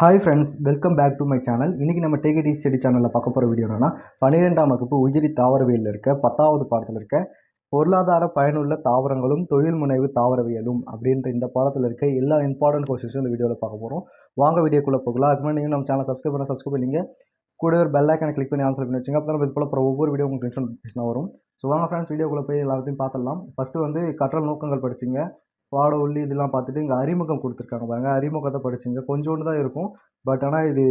Hi friends welcome back to my channel இன்றைக்கி நம்ம டேகடி study சேனலில் பார்க்க போகிற வீடியோ என்னென்னா பன்னிரெண்டாம் வகுப்பு உயிரி தாவரவியலில் இருக்க பத்தாவது பாடத்தில் இருக்க பொருளாதார பயனுள்ள தாவரங்களும் தொழில் முனைவு தாவரவியலும் அப்படின்ற இந்த பாடத்தில் இருக்க எல்லா இம்பார்ட்டன்ட் கொஸ்டின்ஸும் இந்த வீடியோவில் பார்க்க போகிறோம் வாங்க வீடியோக்குள்ளே போகலாம். அதுக்கு நீங்கள் நம்ம சேனல் சப்ஸ்கிரைப் பண்ண சப்ஸ்கிரைப் பண்ணிங்க. கூட ஒரு பெல் ஐக்கனை கிளிக் பண்ணி ஆன்சர் பண்ணி வச்சுங்க. அப்போ நம்ம இது போல் அப்புறம் ஒவ்வொரு வீடியோ உங்களுக்கு நோட்டிஃபிகேஷன் வரும். ஸோ வாங்க ஃப்ரெண்ட்ஸ் வீடியோக்குள்ளே போய் எல்லாத்தையும் பார்த்துடலாம். ஃபஸ்ட்டு வந்து கற்றல் நோக்கங்கள் படிச்சிங்க. பாட உள்ளி இதெல்லாம் பார்த்துட்டு இங்கே அறிமுகம் கொடுத்துருக்காங்க பாருங்கள் அறிமுகத்தை படிச்சிங்க. கொஞ்சோண்டு தான் இருக்கும். பட் ஆனால் இது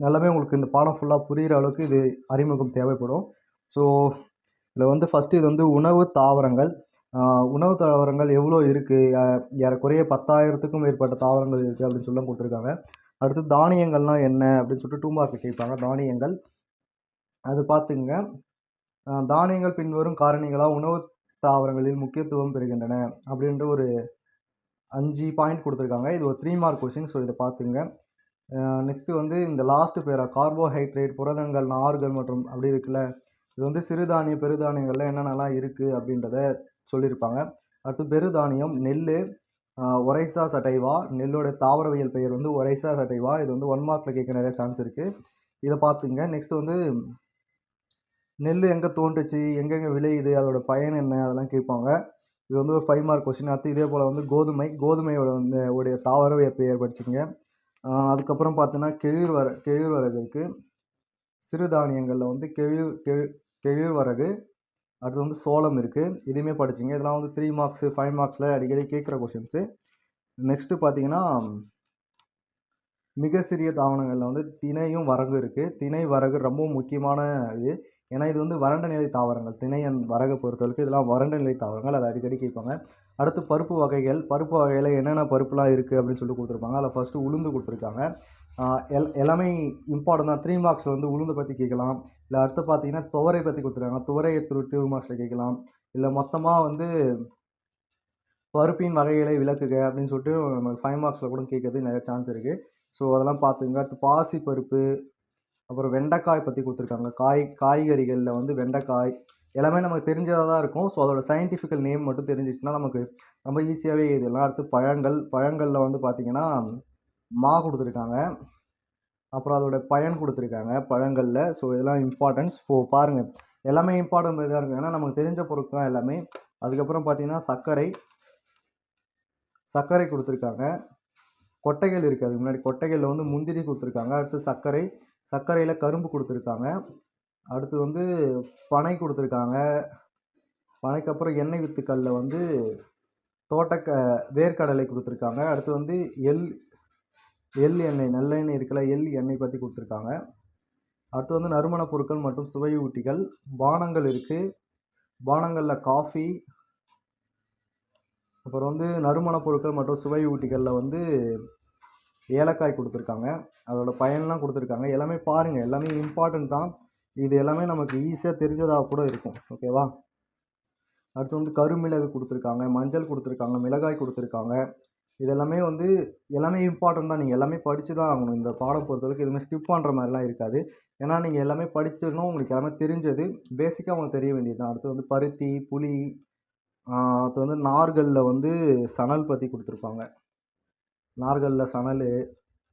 நல்லாவே உங்களுக்கு இந்த பாடம் ஃபுல்லாக புரிகிற அளவுக்கு இது அறிமுகம் தேவைப்படும். ஸோ இதில் வந்து ஃபஸ்ட்டு இது வந்து உணவு தாவரங்கள். உணவு தாவரங்கள் எவ்வளோ இருக்குது ஏறக்குறைய பத்தாயிரத்துக்கும் மேற்பட்ட தாவரங்கள் இருக்குது அப்படின்னு சொல்லி கொடுத்துருக்காங்க. அடுத்து தானியங்கள்லாம் என்ன அப்படின்னு சொல்லிட்டு டூ மார்க் கேட்பாங்க. தானியங்கள். அது பார்த்துங்க தானியங்கள் பின்வரும் காரணிகளாக உணவு தாவரங்களில் முக்கியத்துவம் பெறுகின்றன அப்படின்ற ஒரு அஞ்சு பாயிண்ட் கொடுத்துருக்காங்க. இது ஒரு த்ரீ மார்க் கொஷின் ஸோ இதை பார்த்துங்க. நெக்ஸ்ட்டு வந்து இந்த லாஸ்ட்டு பேரா கார்போஹைட்ரேட் புரதங்கள் நார்கள் மற்றும் அப்படி இருக்குல்ல இது வந்து சிறுதானிய பெருதானியங்கள்ல என்னென்னலாம் இருக்குது அப்படின்றத சொல்லியிருப்பாங்க. அடுத்து பெருதானியம் நெல் ஒரைசா சட்டைவா நெல்லோட தாவரவியல் பெயர் வந்து ஒரைசா சட்டைவா இது வந்து ஒன் மார்க்கில் கேட்க நிறைய சான்ஸ் இருக்குது இதை பார்த்துங்க. நெக்ஸ்ட் வந்து நெல் எங்கே தோன்றுச்சு? எங்கெங்கே விளையுது? அதோட பயன் என்ன? அதெல்லாம் கேட்பாங்க. இது வந்து ஒரு ஃபைவ் மார்க் கொஸ்டின் அடுத்து இதே போல் வந்து கோதுமை கோதுமையோட வந்து உடைய தாவர பெயர் படிச்சுங்க அதுக்கப்புறம் பார்த்தீங்கன்னா கெழிர் கெழிர்வரகு இருக்குது சிறுதானியங்களில் வந்து கெழிர் கெழு கெழிர்வரகு அடுத்து வந்து சோளம் இருக்குது இதுவுமே படிச்சிங்க. இதெல்லாம் வந்து த்ரீ மார்க்ஸு ஃபைவ் மார்க்ஸில் அடிக்கடி கேட்குற கொஷின்ஸு நெக்ஸ்ட்டு பார்த்தீங்கன்னா மிக சிறிய தாவரங்களில் வந்து திணையும் வரகு இருக்குது திணை வரகு ரொம்ப முக்கியமான இது. ஏன்னா இது வந்து வறண்ட நிலை தாவரங்கள் திணையன் வரகை பொறுத்தவரைக்கும் இதெல்லாம் வறண்ட நிலை தாவரங்கள். அதை அடிக்கடி கேட்பாங்க. அடுத்து பருப்பு வகைகள் பருப்பு வகையில் என்னென்ன பருப்புலாம் இருக்குது அப்படின்னு சொல்லி கொடுத்துருப்பாங்க. அதில் ஃபஸ்ட்டு உளுந்து கொடுத்துருக்காங்க. எல் எல்லாமே இம்பார்ட்டன் தான். த்ரீ மார்க்ஸில் வந்து உளுந்து பற்றி கேட்கலாம். இல்லை அடுத்து பார்த்தீங்கன்னா துவரை பற்றி கொடுத்துருக்காங்க. துவரையை த்ரூ த்ரீ மார்க்ஸில் கேட்கலாம். இல்லை மொத்தமாக வந்து பருப்பின் வகைகளை விளக்குக அப்படின்னு சொல்லிட்டு நம்ம ஃபைவ் மார்க்ஸில் கூட கேட்கறது நிறைய சான்ஸ் இருக்குது ஸோ அதெல்லாம் பார்த்துங்க அடுத்து பாசி பருப்பு அப்புறம் வெண்டைக்காய் பற்றி கொடுத்துருக்காங்க. காய் காய்கறிகளில் வந்து வெண்டைக்காய் எல்லாமே நமக்கு தெரிஞ்சதாக தான் இருக்கும். ஸோ அதோட சயின்டிஃபிக்கல் நேம் மட்டும் தெரிஞ்சிச்சுன்னா நமக்கு ரொம்ப ஈஸியாகவே இதெல்லாம் அடுத்து பழங்கள் பழங்களில் வந்து பார்த்திங்கன்னா மா கொடுத்துருக்காங்க. அப்புறம் அதோட பயன் கொடுத்துருக்காங்க பழங்களில். ஸோ இதெல்லாம் இம்பார்ட்டன்ஸ் ஸோ பாருங்கள் எல்லாமே இம்பார்ட்டன் இதாக இருக்கும். ஏன்னா நமக்கு தெரிஞ்ச பொருட்கள் தான் எல்லாமே. அதுக்கப்புறம் பார்த்திங்கன்னா சர்க்கரை சர்க்கரை கொடுத்துருக்காங்க. கொட்டைகள் இருக்குது அதுக்கு முன்னாடி கொட்டைகளில் வந்து முந்திரி கொடுத்துருக்காங்க. அடுத்து சர்க்கரை சர்க்கரையில் கரும்பு கொடுத்துருக்காங்க. அடுத்து வந்து பனை கொடுத்துருக்காங்க. பனைக்கு அப்புறம் எண்ணெய் வித்துக்களில் வந்து தோட்டக்க வேர்க்கடலை கொடுத்துருக்காங்க. அடுத்து வந்து எள் எள் எண்ணெய் நல்லெண்ணெய் இருக்கல எள் எண்ணெய் பற்றி கொடுத்துருக்காங்க. அடுத்து வந்து நறுமணப் பொருட்கள் மற்றும் சுவையூட்டிகள். பானங்கள் இருக்குது பானங்களில் காஃபி. அப்புறம் வந்து நறுமணப் பொருட்கள் மற்றும் சுவையூட்டிகளில் வந்து ஏலக்காய் கொடுத்துருக்காங்க. அதோட பயன்லாம் கொடுத்துருக்காங்க. எல்லாமே பாருங்கள் எல்லாமே இம்பார்ட்டண்ட் தான். இது எல்லாமே நமக்கு ஈஸியாக தெரிஞ்சதாக கூட இருக்கும். ஓகேவா அடுத்து வந்து கருமிளகு கொடுத்துருக்காங்க. மஞ்சள் கொடுத்துருக்காங்க. மிளகாய் கொடுத்துருக்காங்க. இதெல்லாமே வந்து எல்லாமே இம்பார்ட்டண்ட் தான். நீங்கள் எல்லாமே படித்து தான் ஆகணும். இந்த பாடம் பொறுத்தவரைக்கும் எதுவுமே ஸ்கிப் பண்ணுற மாதிரிலாம் இருக்காது. ஏன்னா நீங்கள் எல்லாமே படிச்சிடணும் உங்களுக்கு எல்லாமே தெரிஞ்சது. பேசிக்காக உங்களுக்கு தெரிய வேண்டியது தான். அடுத்து வந்து பருத்தி புளி அடுத்து வந்து நார்களில் வந்து சணல் பற்றி கொடுத்துருப்பாங்க. நார்களில் சணல்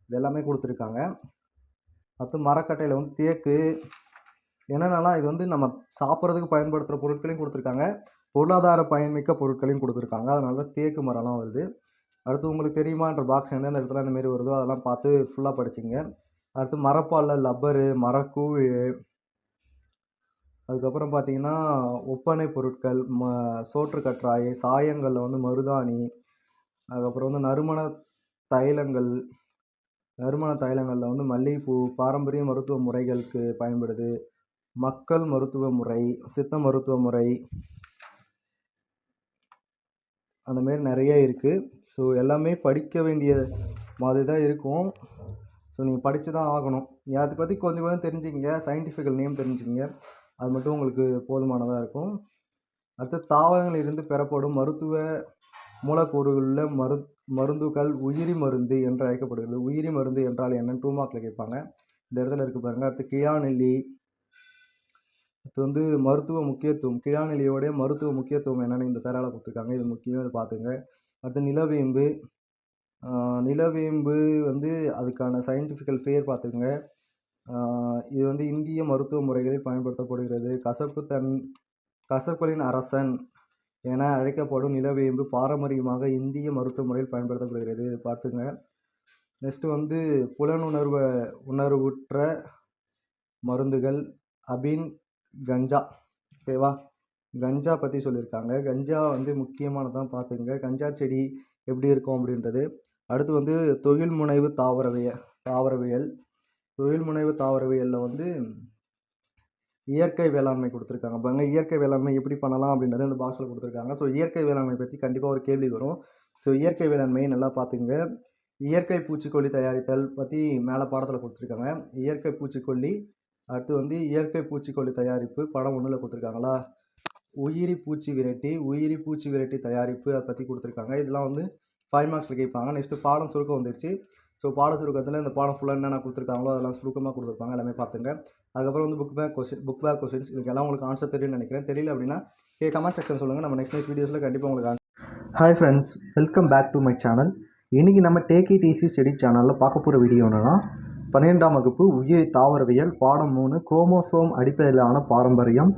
இது எல்லாமே கொடுத்துருக்காங்க. அடுத்து மரக்கட்டையில் வந்து தேக்கு என்னென்னலாம் இது வந்து நம்ம சாப்பிட்றதுக்கு பயன்படுத்துகிற பொருட்களையும் கொடுத்துருக்காங்க. பொருளாதார பயன்மிக்க பொருட்களையும் கொடுத்துருக்காங்க. அதனால தான் தேக்கு மரம்லாம் வருது. அடுத்து உங்களுக்கு தெரியுமான்ற பாக்ஸ் எந்தெந்த இடத்துல இந்த வருதோ அதெல்லாம் பார்த்து ஃபுல்லாக படிச்சிங்க. அடுத்து மரப்பாலில் லப்பரு மரக்கூழ் அதுக்கப்புறம் பார்த்தீங்கன்னா ஒப்பனை பொருட்கள் ம சோற்று கற்றாயை சாயங்களில் வந்து மருதாணி அதுக்கப்புறம் வந்து நறுமண தைலங்கள் நறுமண தைலங்களில் வந்து மல்லிகைப்பூ பாரம்பரிய மருத்துவ முறைகளுக்கு பயன்படுது. மக்கள் மருத்துவ முறை சித்த மருத்துவ முறை அந்த மாரி நிறைய இருக்குது ஸோ எல்லாமே படிக்க வேண்டிய மாதிரி தான் இருக்கும். ஸோ நீங்கள் படித்து தான் ஆகணும். நீங்கள் அதை பற்றி கொஞ்சம் கொஞ்சம் தெரிஞ்சுக்கிங்க. Scientifical name தெரிஞ்சுக்கிங்க. அது மட்டும் உங்களுக்கு போதுமானதாக இருக்கும். அடுத்து தாவரங்களில் இருந்து பெறப்படும் மருத்துவ மூலக்கூறுகளில் மரு மருந்துகள் உயிரி மருந்து என்று அழைக்கப்படுகிறது. உயிரி மருந்து என்றால் என்னன்னு டூ மார்க்கில் கேட்பாங்க. இந்த இடத்துல இருக்குது பாருங்கள் அடுத்து கியாநெல்லி அடுத்து வந்து மருத்துவ முக்கியத்துவம். கிழாநிலையோடைய மருத்துவ முக்கியத்துவம் என்னென்னு இந்த தரால கொடுத்துருக்காங்க. இது முக்கியம். இதை பார்த்துங்க. அடுத்து நிலவேம்பு. நிலவேம்பு வந்து அதுக்கான சயின்டிஃபிக்கல் பேர் பார்த்துக்கோங்க. இது வந்து இந்திய மருத்துவ முறைகளில் பயன்படுத்தப்படுகிறது. கசப்பு தன் கசப்புகளின் அரசன். என அழைக்கப்படும் நிலவேம்பு பாரம்பரியமாக இந்திய மருத்துவ முறையில் பயன்படுத்தப்படுகிறது. இது பார்த்துங்க. நெக்ஸ்ட்டு வந்து புலனுணர்வு உணர்வுற்ற மருந்துகள். அபின் கஞ்சா. ஓகேவா கஞ்சா பற்றி சொல்லியிருக்காங்க. கஞ்சா வந்து முக்கியமானதான் பார்த்துங்க. கஞ்சா செடி எப்படி இருக்கும் அப்படின்றது. அடுத்து வந்து தொழில் முனைவு தாவரவியல். தாவரவியல் தொழில் முனைவு தாவரவியலில் வந்து இயற்கை வேளாண்மை கொடுத்துருக்காங்க. பாருங்க இயற்கை வேளாண்மை எப்படி பண்ணலாம் அப்படின்றது இந்த பாக்ஸில் கொடுத்துருக்காங்க. ஸோ இயற்கை வேளாண்மை பற்றி கண்டிப்பாக ஒரு கேள்வி வரும். ஸோ இயற்கை வேளாண்மையை நல்லா பார்த்துங்க இயற்கை பூச்சிக்கொல்லி தயாரித்தல் பற்றி மேலே பாடத்தில் கொடுத்துருக்காங்க. இயற்கை பூச்சிக்கொல்லி அடுத்து வந்து இயற்கை பூச்சிக்கொல்லி தயாரிப்பு படம் ஒன்றில் கொடுத்துருக்காங்களா? உயிரி பூச்சி விரட்டி உயிரி பூச்சி விரட்டி தயாரிப்பு அதை பற்றி கொடுத்துருக்காங்க. இதெல்லாம் வந்து ஃபைவ் மார்க்ஸில் கேட்பாங்க. நெக்ஸ்ட்டு பாடம் சுருக்கம் வந்துடுச்சு. ஸோ பாட சுருக்கத்தில் இந்த பாடம் ஃபுல்லாக என்னென்ன கொடுத்துருக்காங்களோ அதெல்லாம் சுருக்கமாக கொடுத்துருப்பாங்க. எல்லாமே பார்த்துங்க. அதுக்கப்புறம் வந்து book back question book back questions இதுக்கெல்லாம் உங்களுக்கு ஆன்சர் தெரியும்னு நினைக்கிறேன். தெரியல அப்படின்னா கே கமெண்ட் செக்ஷன் சொல்லுங்கள் நம்ம நெக்ஸ்ட் நெக்ஸ்ட் வீடியோஸில் கண்டிப்பாக உங்களுக்கு hi friends welcome back to my channel இன்றைக்கி நம்ம டேக் இட் ஈஸி ஸ்டடி சேனலில் பார்க்க போகிற வீடியோ என்னென்னா பன்னிரெண்டாம் வகுப்பு உயிர் தாவரவியல் பாடம் மூணு குரோமோசோம் அடிப்படையிலான பாரம்பரியம்.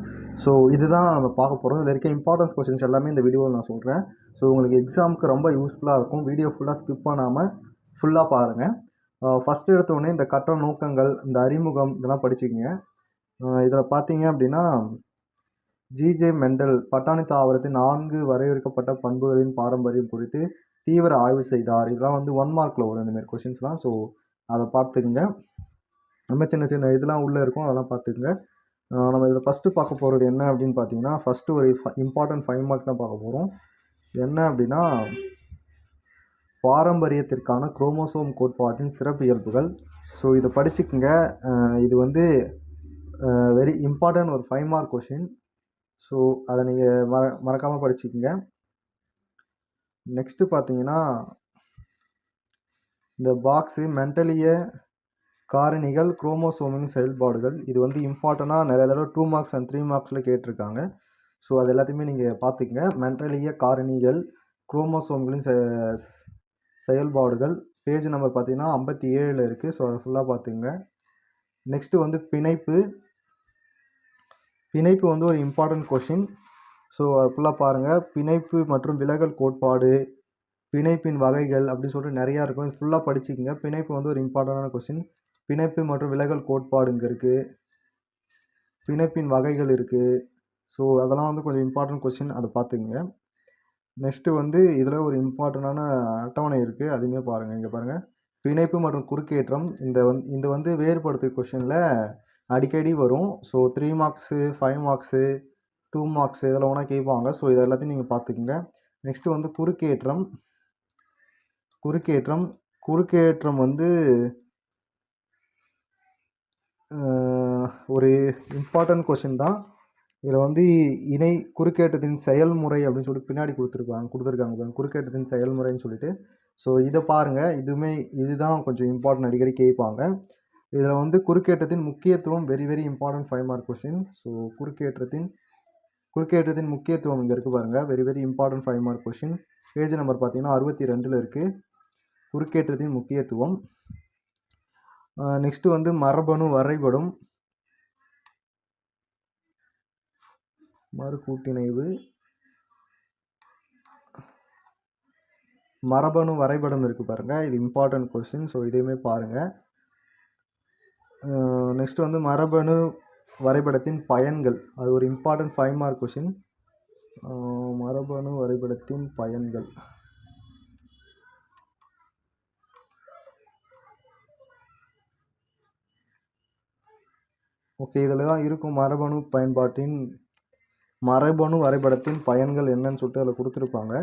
ஸோ இதுதான் நம்ம பார்க்க போகிறோம் இதில் இருக்க இம்பார்ட்டன்ஸ் கொஸ்டின்ஸ் எல்லாமே இந்த வீடியோவில் நான் சொல்கிறேன் ஸோ உங்களுக்கு எக்ஸாமுக்கு ரொம்ப யூஸ்ஃபுல்லாக இருக்கும். வீடியோ ஃபுல்லாக ஸ்கிப் பண்ணாமல் ஃபுல்லாக பாருங்கள் ஃபஸ்ட்டு எடுத்தோடனே இந்த கட்ட நோக்கங்கள் இந்த அறிமுகம் இதெல்லாம் படிச்சுக்கங்க. இதில் பார்த்தீங்க அப்படின்னா ஜிஜே மெண்டல் பட்டாணி தாவரத்தின் நான்கு வரையறுக்கப்பட்ட பண்புகளின் பாரம்பரியம் குறித்து தீவிர ஆய்வு செய்தார். இதெல்லாம் வந்து ஒன் மார்க்கில் வரும் இந்தமாரி கொஷின்ஸ்லாம் ஸோ அதை பார்த்துக்குங்க. நம்ம சின்ன சின்ன இதெல்லாம் உள்ளே இருக்கும் அதெல்லாம் பார்த்துக்குங்க. நம்ம இதில் ஃபஸ்ட்டு பார்க்க போகிறது என்ன அப்படின்னு பார்த்தீங்கன்னா ஃபஸ்ட்டு ஒரு இம்பார்ட்டன்ட் ஃபைவ் மார்க் தான் பார்க்க போகிறோம் என்ன அப்படின்னா பாரம்பரியத்திற்கான குரோமோசோம் கோட்பாட்டின் சிறப்பியல்புகள். ஸோ இதை படிச்சுக்குங்க. இது வந்து வெரி இம்பார்ட்டன்ட் ஒரு ஃபைவ் மார்க் கொஷின் ஸோ அதை நீங்கள் மற மறக்காமல் படிச்சுக்கங்க. நெக்ஸ்ட்டு பார்த்தீங்கன்னா இந்த பாக்ஸு மென்டலிய காரணிகள் குரோமோசோமின் செயல்பாடுகள். இது வந்து இம்பார்ட்டண்ட்டாக நிறைய தடவை டூ மார்க்ஸ் அண்ட் த்ரீ மார்க்ஸில் கேட்டிருக்காங்க. ஸோ அது எல்லாத்தையுமே நீங்கள் பார்த்துக்கங்க மென்டலிய காரணிகள் குரோமோசோம்களின் செ செயல்பாடுகள். பேஜ் நம்பர் பார்த்தீங்கன்னா ஐம்பத்தி ஏழில் இருக்குது ஸோ அதை ஃபுல்லாக பார்த்துங்க. நெக்ஸ்ட்டு வந்து பிணைப்பு. பிணைப்பு வந்து ஒரு இம்பார்ட்டண்ட் கொஷின் ஸோ அது ஃபுல்லாக பாருங்கள் பிணைப்பு மற்றும் விலகல் கோட்பாடு பிணைப்பின் வகைகள் அப்படின்னு சொல்லிட்டு நிறையா இருக்கும். இது ஃபுல்லாக படிச்சுக்கோங்க. பிணைப்பு வந்து ஒரு இம்பார்ட்டண்டான கொஷின் பிணைப்பு மற்றும் விலகல் கோட்பாடு இங்கே இருக்குது பிணைப்பின் வகைகள் இருக்குது ஸோ அதெல்லாம் வந்து கொஞ்சம் இம்பார்ட்டன்ட் கொஷின் அதை பார்த்துங்க நெக்ஸ்ட்டு வந்து இதில் ஒரு இம்பார்ட்டண்ட்டான அட்டவணை இருக்குது அதுவுமே பாருங்கள் இங்கே பாருங்கள் பிணைப்பு மற்றும் குறுக்கேற்றம். இந்த வந் இந்த வந்து வேறுபடுத்து கொஷினில் அடிக்கடி வரும். So three marks five marks two marks இதெல்லாம் ஒன்றா கேட்பாங்க ஸோ இது எல்லாத்தையும் நீங்கள் பார்த்துக்குங்க நெக்ஸ்ட்டு வந்து குறுக்கேற்றம். குறுக்கேற்றம். குறுக்கேற்றம் வந்து ஒரு இம்பார்ட்டன்ட் கொஷின் தான். இதில் வந்து இணை குறுக்கேற்றத்தின் செயல்முறை அப்படின்னு சொல்லிட்டு பின்னாடி கொடுத்துருக்காங்க கொடுத்துருக்காங்க குறுக்கேற்றத்தின் செயல்முறைன்னு சொல்லிட்டு. ஸோ இதை பாருங்கள் இதுவுமே இதுதான் கொஞ்சம் இம்பார்ட்டன்ட் அடிக்கடி கேட்பாங்க இதில் வந்து குறுக்கேற்றத்தின் முக்கியத்துவம் very very important five mark question so குறுக்கேற்றத்தின் குறுக்கேற்றத்தின் முக்கியத்துவம் இங்கே இருக்குது பாருங்கள் very very important five mark question page number பார்த்தீங்கன்னா அறுபத்தி ரெண்டில் இருக்குது குறுக்கேற்றத்தின் முக்கியத்துவம். நெக்ஸ்ட்டு வந்து மரபணு வரைபடம். மறுகூட்டிணைவு. மரபணு வரைபடம் இருக்குது பாருங்கள் இது இம்பார்ட்டன்ட் கொஸ்டின் ஸோ இதையுமே பாருங்கள் நெக்ஸ்ட் வந்து மரபணு வரைபடத்தின் பயன்கள். அது ஒரு இம்பார்ட்டன்ட் ஃபைவ் மார்க் கொஷின் மரபணு வரைபடத்தின் பயன்கள். ஓகே இதில் தான் இருக்கும் மரபணு பயன்பாட்டின் மரபணு வரைபடத்தின் பயன்கள் என்னன்னு சொல்லிட்டு அதில் கொடுத்துருப்பாங்க.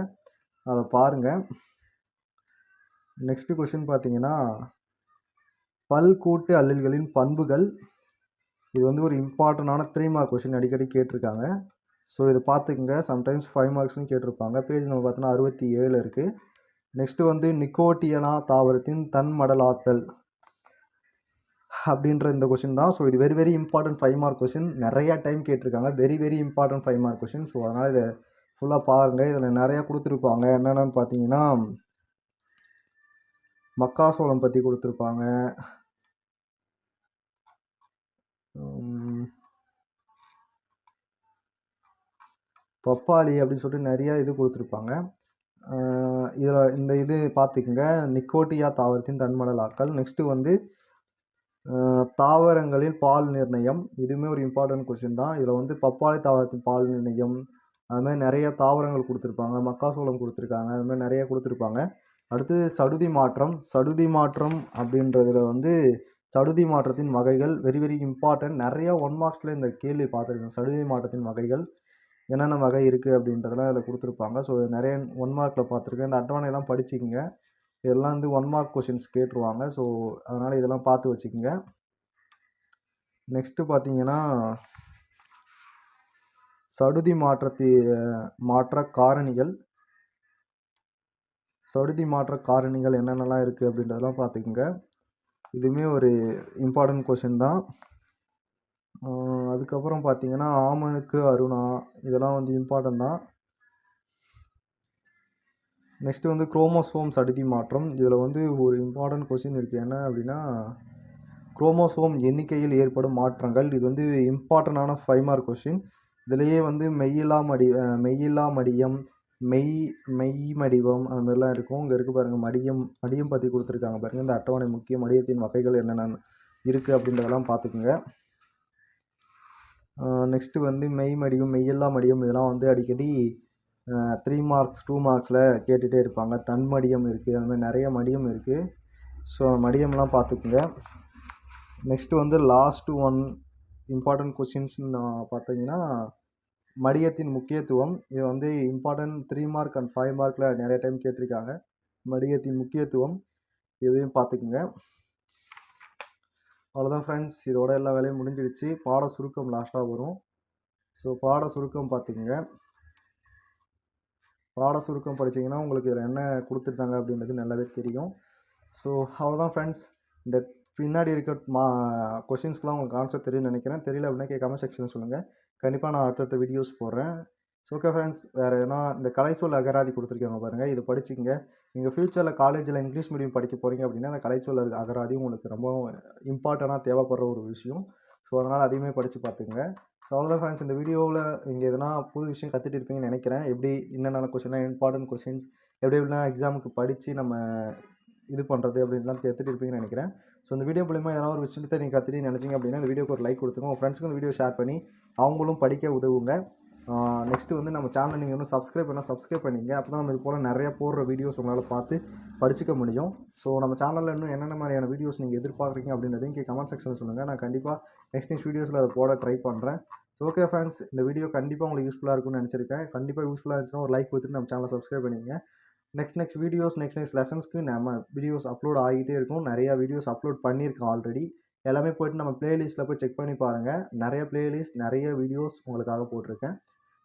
அதை பாருங்கள் நெக்ஸ்ட் கொஷின் பார்த்தீங்கன்னா பல்கூட்டு அல்லல்களின் பண்புகள். இது வந்து ஒரு இம்பார்ட்டண்டான த்ரீ மார்க் கொஷின் அடிக்கடி கேட்டிருக்காங்க. ஸோ இதை பார்த்துக்குங்க. சம்டைம்ஸ் ஃபைவ் மார்க்ஸ்னு கேட்டிருப்பாங்க. பேஜ் நம்ம பார்த்தோன்னா அறுபத்தி ஏழு இருக்குது நெக்ஸ்ட்டு வந்து நிக்கோட்டியனா தாவரத்தின் தன்மடலாத்தல் அப்படின்ற இந்த கொஷின் தான். ஸோ இது very very important five mark question நிறையா டைம் கேட்டிருக்காங்க. Very very important five mark question so அதனால் இதை ஃபுல்லாக பாருங்கள் இதில் நிறையா கொடுத்துருப்பாங்க. என்னென்னு பார்த்தீங்கன்னா மக்காசோளம் பற்றி கொடுத்துருப்பாங்க. பப்பாளி அப்படின்னு சொல்லிட்டு நிறைய இது கொடுத்துருப்பாங்க. இதில் இந்த இது பார்த்துக்குங்க. நிக்கோட்டியா தாவரத்தின் தன்மடலாக்கள் நெக்ஸ்ட்டு வந்து தாவரங்களில் பால் நிர்ணயம். இதுவுமே ஒரு இம்பார்ட்டன்ட் கொஸ்டின் தான். இதில் வந்து பப்பாளி தாவரத்தின் பால் நிர்ணயம். அதுமாதிரி நிறைய தாவரங்கள் கொடுத்துருப்பாங்க. மக்காசோளம் கொடுத்துருக்காங்க. அதுமாதிரி நிறைய கொடுத்துருப்பாங்க. அடுத்து சடுதி மாற்றம். சடுதி மாற்றம் அப்படின்றதுல வந்து சடுதி மாற்றத்தின் வகைகள் வெரி வெரி இம்பார்ட்டன்ட் நிறையா ஒன் மார்க்ஸில் இந்த கேள்வி பார்த்துருக்கேன். சடுதி மாற்றத்தின் வகைகள் என்னென்ன வகை இருக்குது அப்படின்றதெல்லாம் இதில் கொடுத்துருப்பாங்க. ஸோ நிறைய ஒன் மார்க்கில் பார்த்துருக்கேன். இந்த அட்டவணையெல்லாம் படிச்சுக்கங்க. இதெல்லாம் வந்து ஒன் மார்க் கொஷின்ஸ் கேட்டுருவாங்க. ஸோ அதனால் இதெல்லாம் பார்த்து வச்சுக்கோங்க. நெக்ஸ்ட்டு பார்த்தீங்கன்னா சடுதி மாற்றத்தி மாற்ற காரணிகள். சடுதி மாற்ற காரணிகள் என்னென்னலாம் இருக்குது அப்படின்றதெல்லாம் பார்த்துக்குங்க. இதுவுமே ஒரு இம்பார்ட்டன்ட் கொஷின் தான். அதுக்கப்புறம் பார்த்தீங்கன்னா ஆமனுக்கு அருணா இதெல்லாம் வந்து இம்பார்ட்டன்ட் தான். நெக்ஸ்ட்டு வந்து குரோமோசோம் சடுதி மாற்றம். இதில் வந்து ஒரு இம்பார்ட்டன்ட் கொஷின் இருக்குது என்ன அப்படின்னா குரோமோசோம் எண்ணிக்கையில் ஏற்படும் மாற்றங்கள். இது வந்து இம்பார்ட்டண்டான ஃபைவ் மார்க் கொஷின் இதுலேயே வந்து மெய்யிலா மடி மெய்யில்லா மெய்யிலா மடியம் மெய் மெய் மடிவம் அந்த மாதிரிலாம் இருக்கும். இங்கே இருக்குது பாருங்கள் மடியம் மடியம் பற்றி கொடுத்துருக்காங்க பாருங்கள் இந்த அட்டவணை முக்கிய மடியத்தின் வகைகள் என்னென்ன இருக்குது அப்படின்றதெல்லாம் பார்த்துக்குங்க. நெக்ஸ்ட்டு வந்து மெய் மடியும் மெய்யில்லா மடியம் இதெல்லாம் வந்து அடிக்கடி த்ரீ மார்க்ஸ் டூ மார்க்ஸில் கேட்டுகிட்டே இருப்பாங்க. தன் மடியம் இருக்குது அந்த மாதிரி நிறைய மடியம் இருக்குது ஸோ மடியம்லாம் பார்த்துக்குங்க. நெக்ஸ்ட்டு வந்து லாஸ்ட் ஒன் இம்பார்ட்டன்ட் கொஷின்ஸ்னு பார்த்தீங்கன்னா மடியத்தின் முக்கியத்துவம். இது வந்து important three mark and five மார்க்கில் நிறைய டைம் கேட்டிருக்காங்க. மடியத்தின் முக்கியத்துவம் இதையும் பார்த்துக்குங்க. அவ்வளோதான் ஃப்ரெண்ட்ஸ் இதோட எல்லா வேலையும் முடிஞ்சிடுச்சு. பாட சுருக்கம் லாஸ்ட்டாக வரும். ஸோ பாட சுருக்கம் பார்த்துக்குங்க. பாட சுருக்கம் படிச்சீங்கன்னா உங்களுக்கு இதில் என்ன கொடுத்துருந்தாங்க அப்படின்றது நல்லாவே தெரியும். ஸோ அவ்வளோதான் ஃப்ரெண்ட்ஸ் இந்த பின்னாடி இருக்க மா கொஷின்ஸ்க்குலாம் உங்களுக்கு ஆன்சர் தெரியும்னு நினைக்கிறேன். தெரியல அப்படின்னா கமெண்ட் செக்ஷனில் சொல்லுங்கள் கண்டிப்பாக நான் அடுத்தடுத்த வீடியோஸ் போடுறேன். ஸோ ஓகே ஃப்ரெண்ட்ஸ் வேறு எதனா இந்த கலைச்சொல் அகராதி கொடுத்துருக்காங்க பாருங்கள் இது படிச்சிங்க நீங்கள் ஃப்யூச்சரில் காலேஜில் இங்கிலீஷ் மீடியம் படிக்க போகிறீங்க அப்படின்னா அந்த கலைச்சொல் அகராதி உங்களுக்கு ரொம்ப இம்பார்ட்டண்ட்டாக தேவைப்படுற ஒரு விஷயம். ஸோ அதனால் அதையுமே படித்து பார்த்துங்க ஸோ அவ்வளோதான் ஃப்ரெண்ட்ஸ் இந்த வீடியோவில் இங்கே எதனா புது விஷயம் கற்றுட்டு இருப்பீங்கன்னு நினைக்கிறேன். எப்படி என்னென்ன கொஷினா இம்பார்ட்டன்ட் கொஷின்ஸ் எப்படி எப்படிலாம் எக்ஸாமுக்கு படித்து நம்ம இது பண்ணுறது அப்படின்லாம் எடுத்துகிட்டு இருப்பீங்கன்னு நினைக்கிறேன். ஸோ இந்த வீடியோ மூலிமா ஏதாவது ஒரு விஷயத்தை நீங்கள் கற்றுட்டு நினச்சிங்க அப்படின்னா இந்த வீடியோக்கு ஒரு லைக் கொடுத்துங்க உங்கள் ஃப்ரெண்ட்ஸ்க்கு இந்த வீடியோ ஷேர் பண்ணி அவங்களும் படிக்க உதவுங்க. நெக்ஸ்ட்டு வந்து நம்ம சேனலை நீங்கள் இன்னும் சப்ஸ்கிரைப் பண்ணால் சப்ஸ்கிரைப் பண்ணிங்க அப்போ தான் நம்ம இது போல் நிறையா போடுற வீடியோஸ் உங்களால் பார்த்து படிச்சுக்க முடியும். ஸோ நம்ம சேனலில் இன்னும் என்னென்ன மாதிரியான வீடியோஸ் நீங்கள் எதிர்பார்க்குறீங்க அப்படின்றதையும் இங்கே கமெண்ட் செக்ஷனில் சொல்லுங்கள் நான் கண்டிப்பாக நெக்ஸ்ட் நெக்ஸ்ட் வீடியோஸில் அதை போட ட்ரை பண்ணுறேன் ஸோ ஓகே ஃபேன்ஸ் இந்த வீடியோ கண்டிப்பாக உங்களுக்கு யூஸ்ஃபுல்லாக இருக்கும்னு நினச்சிருக்கேன். கண்டிப்பாக யூஸ்ஃபுல்லாக இருந்துச்சுன்னா ஒரு லைக் கொடுத்துட்டு நம்ம சேனலை சப்ஸ்கிரைப் பண்ணிங்க next next videos next next லெசன்ஸ்க்கு நம்ம வீடியோஸ் அப்லோட் ஆகிட்டே இருக்கும். நிறையா வீடியோஸ் அப்லோட் பண்ணியிருக்கோம் ஆல்ரெடி எல்லாமே போய்ட்டு நம்ம பிளேலிஸ்ட்டில் போய் செக் பண்ணி பாருங்கள் நிறைய பிளேலிஸ்ட் நிறைய வீடியோஸ் உங்களுக்காக போட்டிருக்கேன்.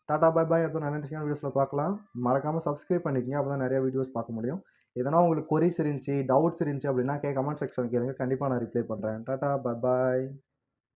Tata bye bye. அடுத்த நல்ல இன்ட்ரெஸ்டிங்கான வீடியோஸில் பார்க்கலாம். மறக்காமல் சப்ஸ்கிரைப் பண்ணிக்கங்க. அப்போ தான் நிறைய வீடியோஸ் பார்க்க முடியும். எதனா உங்களுக்கு கொரிஸ் இருந்துச்சு டவுட்ஸ் இருந்துச்சு அப்படின்னா கே கமெண்ட் செக்ஷன் கேளுங்க. கண்டிப்பாக நான் ரிப்ளை பண்ணுறேன் டாடா பை பாய்.